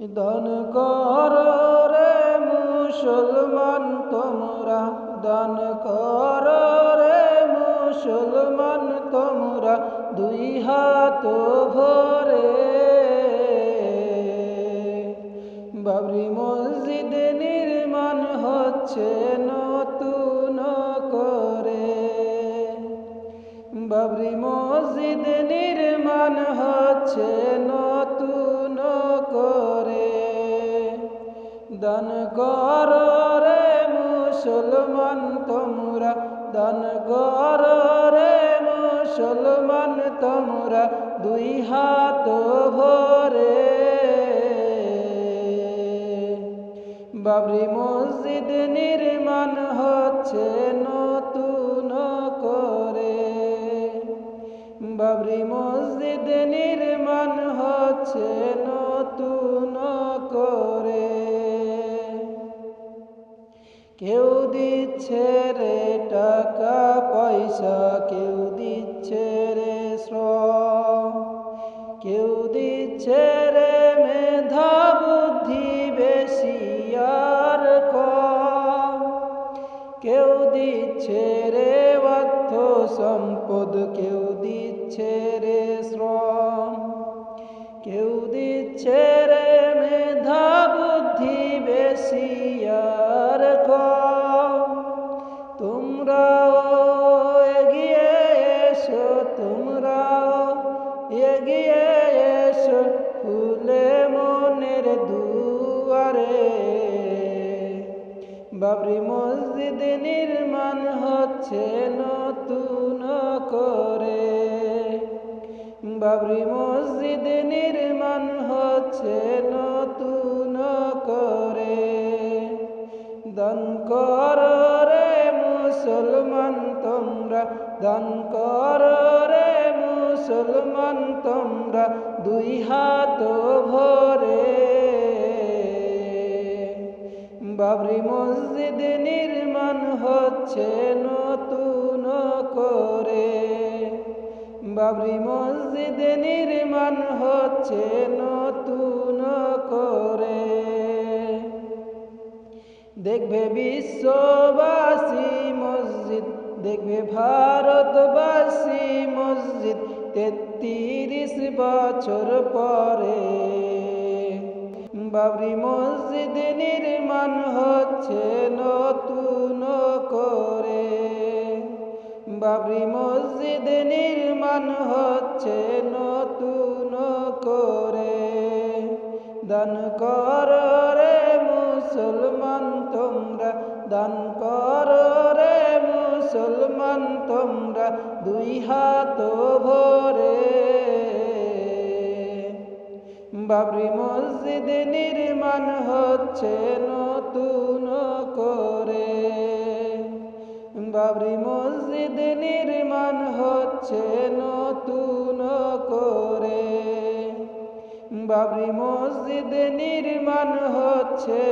দান কর রে মুসলমান, তোমরা দান কর রে মুসলমান, তোমরা দুই হাত ভরে। বাবরি মসজিদ নির্মাণ হচ্ছে নতুন করে। বাবরি মসজিদ নির্মাণ দান কর রে মুসলমান তোমরা। দান কর রে মুসলমান তোমরা। দুই হাত ভরে। বাবরি মসজিদ নির্মাণ হচ্ছে নতুন করে। বাবরি মসজিদ নির্মাণ হচ্ছে কেউ দিচ্ছে রে টাকা পয়সা, কেউ দিচ্ছে রে শ্রম। কেউ দিচ্ছে রে মেধা বুদ্ধি বেশি আর কম। কেউ দিচ্ছে রে অর্থ সম্পদ, কেউ দিচ্ছে রে শ্রম। কেউ দিচ্ছে রে মেধা বুদ্ধি বেশি আর তোমরাও এগিয়ে এসো, তোমরাও এগিয়ে এসো খুলে মনের দুয়ারে। বাবরি মসজিদ নির্মাণ হচ্ছে নতুন করে। বাবরি মসজিদ নির্মাণ হচ্ছে নতুন করে। দান কর রে মুসলমান, তোমরা দান কর রে মুসলমান, তোমরা দুই হাত ভরে। বাবরি মসজিদ নির্মাণ হচ্ছে নতুন করে। বাবরি মসজিদ নির্মাণ হচ্ছে নতুন করে। দেখবে বিশ্ববাসী মসজিদ, দেখবে ভারতবাসী মসজিদ তেত্রিশ বছর পরে। বাবরি মসজিদ নির্মাণ হচ্ছে নতুন করে। বাবরি মসজিদ নির্মাণ হচ্ছে নতুন করে। দান কর রে মুসলমান, তোমরা দান কর রে মুসলমান, তোমরা দুই হাত ভরে। বাবরি মসজিদ নির্মাণ হচ্ছে নতুন করে। বাবরি হচ্ছে নতুন করে। বাবরি মসজিদ নির্মাণ হচ্ছে।